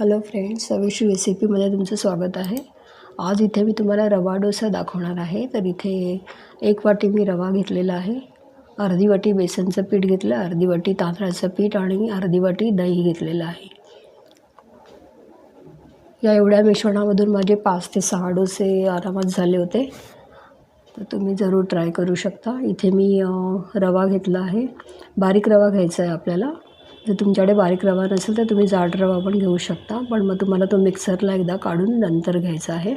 Hello friends सवेशी रेसिपीमध्ये तुमचं स्वागत आहे. आज इथे मी तुम्हाला रवा डोसा दाखवणार आहे. तर इथे एक वाटी मी रवा घेतलेला आहे. अर्धी वाटी बेसनचं पीठ घेतलं अर्धी वाटी तांदळाचं पीठ आणि अर्धी वाटी दही घेतलेलं आहे. या एवढ्या मिश्रणामधून माझे पाच ते सहा डोसे आरामात झाले होते. तर तुम्ही जरूर ट्राय करू शकता. इथे मी रवा घेतला आहे. बारीक रवा घ्यायचा आहे आपल्याला. जर तुमच्याकडे बारीक रवा नसेल तर तुम्ही जाड रवा पण घेऊ शकता. पण मग तुम्हाला तो मिक्सरला एकदा काढून नंतर घ्यायचा आहे.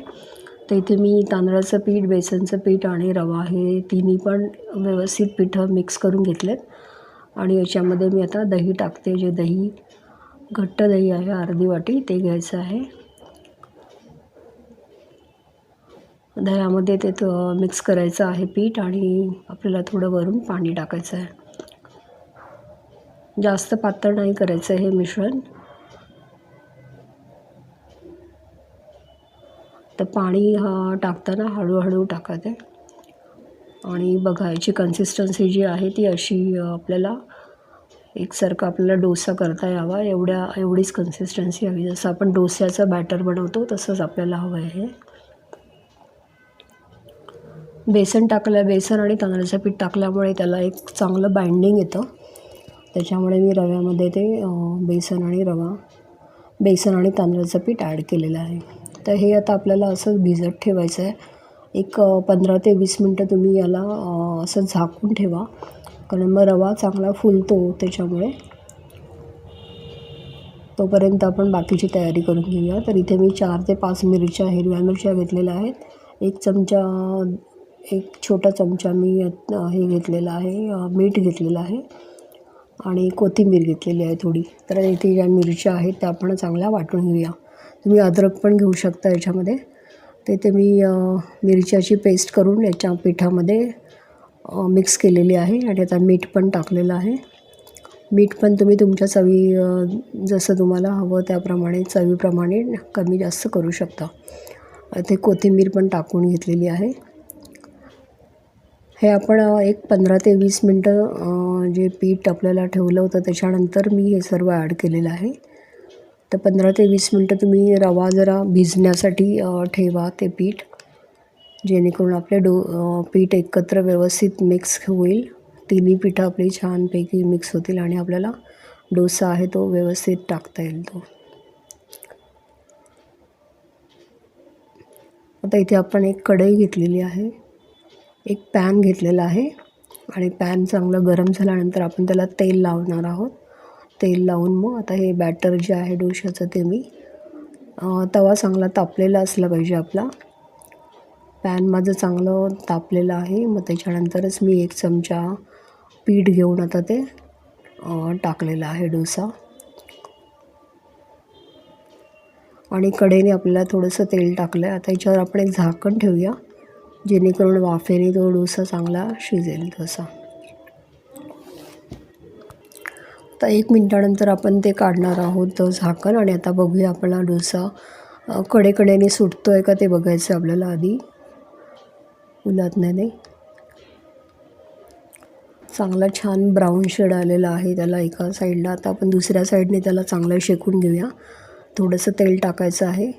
तर इथे मी तांदळाचं पीठ बेसनचं पीठ आणि रवा हे तिन्ही पण व्यवस्थित पिठं मिक्स करून घेतलेत. आणि याच्यामध्ये मी आता दही टाकते. जे दही घट्ट दही आहे अर्धी वाटी ते घ्यायचं आहे. दह्यामध्ये ते मिक्स करायचं आहे पीठ आणि आपल्याला थोडं वरून पाणी टाकायचं आहे. जास्त पातळ नाही करायचं हे मिश्रण. तर पाणी हा टाकताना हळूहळू टाका ते आणि बघा याची कन्सिस्टन्सी जी आहे ती अशी आपल्याला एकसारखं आपल्याला डोसा करता यावा. एवढ्या एवढीच कन्सिस्टन्सी हवी. जसं आपण डोस्याचं बॅटर बनवतो तसंच आपल्याला हवं आहे बेसन टाकलं बेसन आणि तांदळाचं पीठ टाकल्यामुळे त्याला एक चांगलं बाइंडिंग येतं. त्याच्यामुळे मी रव्यामध्ये ते बेसन आणि रवा बेसन आणि तांदळाचं पीठ ॲड केलेलं आहे. तर हे आता आपल्याला असं भिजत ठेवायचं आहे. एक पंधरा ते वीस मिनटं तुम्ही याला असं झाकून ठेवा. कारण मग रवा चांगला फुलतो त्याच्यामुळे. तोपर्यंत आपण बाकीची तयारी करून घेऊया. तर इथे मी चार ते पाच मिरच्या हिरव्या मिरच्या घेतलेल्या आहेत. एक चमचा एक छोटा चमचा मी हे घेतलेला आहे मीठ घेतलेलं आहे. आणि कोथिंबीर घेतलेली आहे थोडी. तर इथे ज्या मिरच्या आहेत त्या आपण चांगल्या वाटून घेऊया. तुम्ही अद्रक पण घेऊ शकता याच्यामध्ये. ते ते मी मिरच्याची पेस्ट करून याच्या पिठामध्ये मिक्स केलेली आहे आणि आता मीठ पण टाकलेलं आहे. मीठ पण तुम्ही तुमच्या चवी जसं तुम्हाला हवं त्याप्रमाणे चवीप्रमाणे कमी जास्त करू शकता. ते कोथिंबीर पण टाकून घेतलेली आहे. हे आपण एक पंधरा ते वीस मिनटं जे पीठ आपल्याला ठेवलं होतं त्याच्यानंतर मी हे सर्व ॲड केलेलं आहे. तर पंधरा ते वीस मिनटं तुम्ही रवा जरा भिजण्यासाठी ठेवा ते पीठ. जेणेकरून आपले डो पीठ एकत्र व्यवस्थित मिक्स होईल. तिन्ही पिठं आपली छानपैकी मिक्स होतील आणि आपल्याला डोसा आहे तो व्यवस्थित टाकता येईल तो. आता इथे आपण एक कढई घेतलेली आहे. एक पॅन घेतलेला आहे आणि पॅन चांगलं गरम झाल्यानंतर आपण त्याला तेल लावणार आहोत. तेल लावून मग आता हे बॅटर जे आहे डोशाचं ते मी तवा चांगला तापलेला असला पाहिजे आपला. पॅन माझं चांगलं तापलेलं आहे. मग त्याच्यानंतरच मी एक चमचा पीठ घेऊन आता ते टाकलेलं आहे डोसा. आणि कडेने आपल्याला थोडंसं तेल टाकलं आहे आता याच्यावर आपण एक झाकण ठेवूया. जेणेकरून वाफेने तो डोसा चांगला शिजेल तसा. आता एक मिनटानंतर आपण ते काढणार आहोत झाकण आणि आता बघूया आपला डोसा कडेकड्याने सुटतो आहे का ते बघायचं आपल्याला आधी. उलटण्याने चांगला छान ब्राऊन शेड आलेला आहे त्याला एका साईडला. आता आपण दुसऱ्या साईडने त्याला चांगलं शेकून घेऊया. थोडंसं तेल टाकायचं आहे.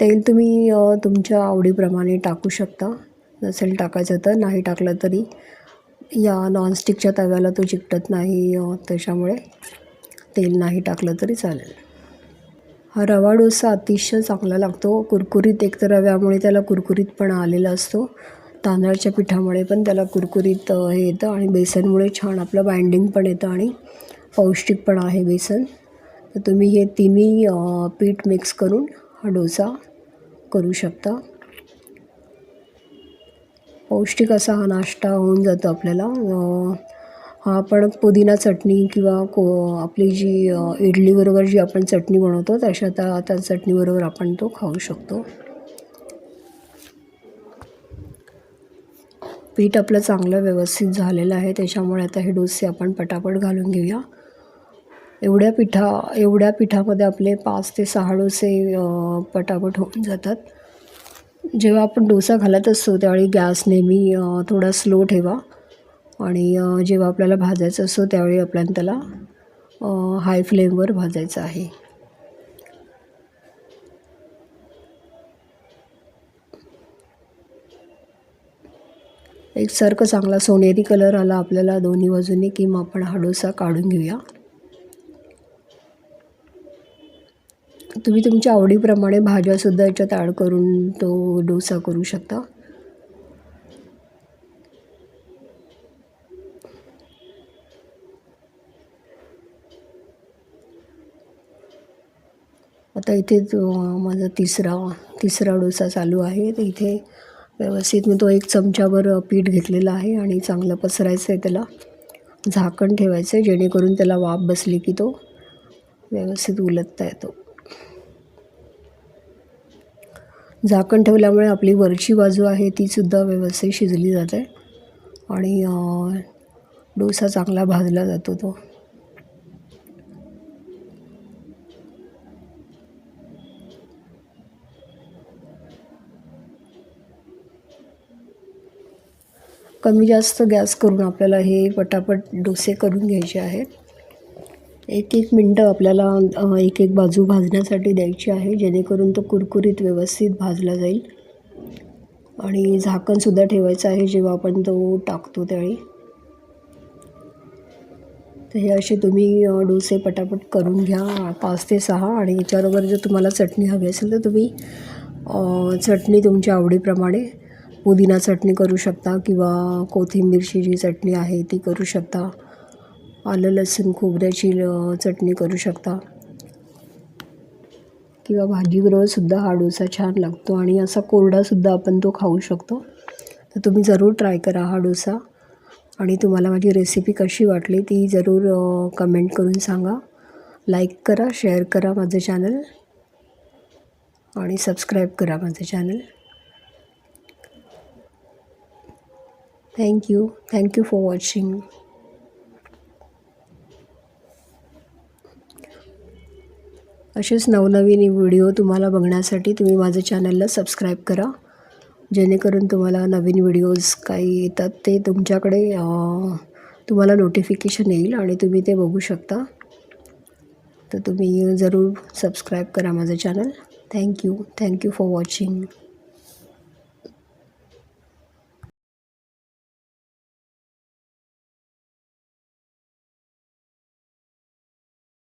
तेल तुम्ही तुमच्या आवडीप्रमाणे टाकू शकता. नसेल टाकायचं तर नाही टाकलं तरी. या नॉनस्टिकच्या तव्याला तो चिकटत नाही त्याच्यामुळे तेल नाही टाकलं तरी चालेल. हा रवा डोसा अतिशय चांगला लागतो. कुरकुरीत एक तर रव्यामुळे त्याला कुरकुरीतपणा आलेला असतो. तांदळाच्या पिठामुळे पण त्याला कुरकुरीत हे येतं आणि बेसनमुळे छान आपलं बाइंडिंग पण येतं आणि पौष्टिक पण आहे बेसन. तर तुम्ही हे तिन्ही पीठ मिक्स करून हा डोसा करू शकता. पौष्टिक असा हा नाश्ता होऊन जातो आपल्याला. हा आपण पुदिना चटणी किंवा को आपली जी इडलीबरोबर जी आपण चटणी बनवतो तशा त्या त्या चटणीबरोबर आपण तो खाऊ शकतो. पीठ आपलं चांगलं व्यवस्थित झालेलं आहे त्याच्यामुळे आता हे डोसे आपण पटापट घालून घेऊया. एवढ्या पिठा एवढ्या पिठामध्ये आपले पाच ते सहा डोसे पटापट होऊन जातात. जेव्हा आपण डोसा घालत असतो त्यावेळी गॅस नेहमी थोडा स्लो ठेवा आणि जेव्हा आपल्याला भाजायचं असतो त्यावेळी आपल्याला त्याला हाय फ्लेमवर भाजायचं आहे. एकसारखं चांगला सोनेरी कलर आला आपल्याला दोन्ही बाजूने की मग आपण हा डोसा काढून घेऊया. तुम्ही तुमच्या आवडीप्रमाणे भाज्यासुद्धा याच्यात ॲड करून तो डोसा करू शकता. आता इथे माझा तिसरा तिसरा डोसा चालू आहे. तर इथे व्यवस्थित मी तो एक चमच्यावर पीठ घेतलेला आहे आणि चांगलं पसरायचं आहे त्याला. झाकण ठेवायचं आहे जेणेकरून त्याला वाफ बसली की तो व्यवस्थित उलटता येतो. झाकण ठेवल्यामुळे आपली वरची बाजू आहे तीसुद्धा व्यवस्थित शिजली जाते. आणि डोसा चांगला भाजला जातो तो. कमी जास्त गॅस करून आपल्याला हे पटापट डोसे करून घ्यायचे आहेत. एक एक मिनटं आपल्याला एक एक बाजू भाजण्यासाठी द्यायची आहे जेणेकरून तो कुरकुरीत व्यवस्थित भाजला जाईल. आणि झाकणसुद्धा ठेवायचं आहे जेव्हा आपण तो टाकतो त्यावेळी. तर हे असे तुम्ही डोसे पटापट करून घ्या पाच ते सहा. आणि याच्याबरोबर जर तुम्हाला चटणी हवी असेल तर तुम्ही चटणी तुमच्या आवडीप्रमाणे पुदिना चटणी करू शकता किंवा कोथिंबीरची जी चटणी आहे ती करू शकता. आलं लसूण खोबऱ्याची चटणी करू शकता. किंवा भाजीबरोबरसुद्धा हा डोसा छान लागतो आणि असा कोरडासुद्धा आपण तो खाऊ शकतो. तर तुम्ही जरूर ट्राय करा हा डोसा. आणि तुम्हाला माझी रेसिपी कशी वाटली ती जरूर कमेंट करून सांगा. लाईक करा शेअर करा माझं चॅनल. आणि सबस्क्राईब करा माझं channel. Thank you thank you for watching. असेच नवनवीन व्हिडिओ तुम्हाला बघण्यासाठी तुम्ही माझं चॅनलला सबस्क्राईब करा. जेणेकरून तुम्हाला नवीन व्हिडिओज काही येतात ते तुमच्याकडे तुम्हाला नोटिफिकेशन येईल आणि तुम्ही ते बघू शकता. तर तुम्ही जरूर सबस्क्राईब करा माझं channel thank you thank you for watching